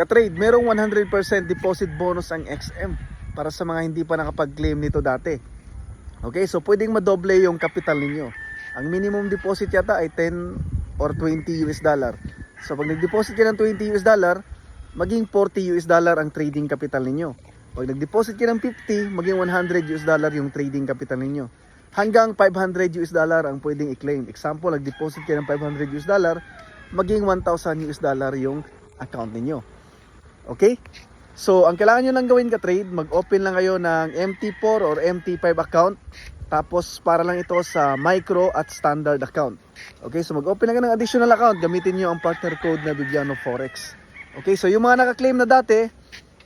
Ka-trade, merong 100% deposit bonus ang XM para sa mga hindi pa nakapag-claim nito dati. Okay, so pwedeng madoble yung capital ninyo. Ang minimum deposit yata ay 10 or 20 US dollar. So pag nag-deposit ka ng 20 US dollar, maging 40 US dollar ang trading capital ninyo. Pag nag-deposit ka ng 50, maging 100 US dollar yung trading capital ninyo. Hanggang 500 US dollar ang pwedeng i-claim. Example, nag-deposit ka ng 500 US dollar, maging 1,000 US dollar yung account ninyo. Okay? So, ang kailangan nyo lang gawin ka-trade, mag-open lang kayo ng MT4 or MT5 account. Tapos, para lang ito sa micro at standard account. Okay, so mag-open lang ng additional account. Gamitin nyo ang partner code na Bibiano Forex. Okay, so yung mga naka-claim na dati,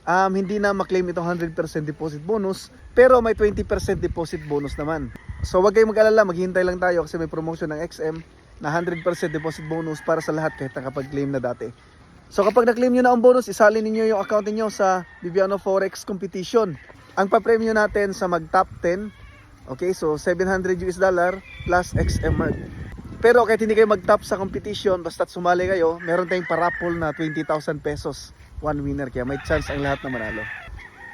um, hindi na maklaim itong 100% deposit bonus, pero may 20% deposit bonus naman. So, wag kayong mag-alala, maghihintay lang tayo kasi may promotion ng XM na 100% deposit bonus para sa lahat kahit nakapag-claim na dati. So kapag na-claim nyo na ang bonus, isalin ninyo yung account niyo sa Bibiano Forex Competition. Ang pa-premyo natin sa mag-top 10, okay, so 700 US dollar plus XMR. Pero kahit hindi kayo mag-top sa competition, basta't sumali kayo, meron tayong parapol na 20,000 pesos. One winner, kaya may chance ang lahat na manalo.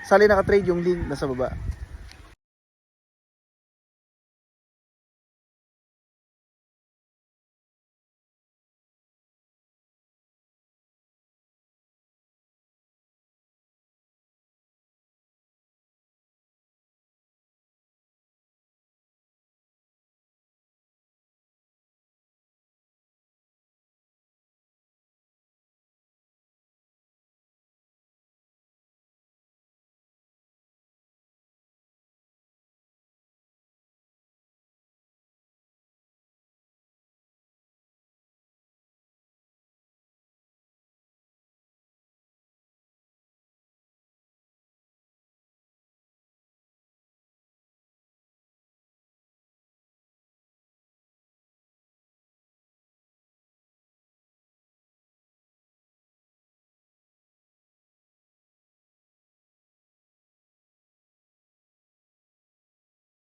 Sali naka-trade yung link nasa baba.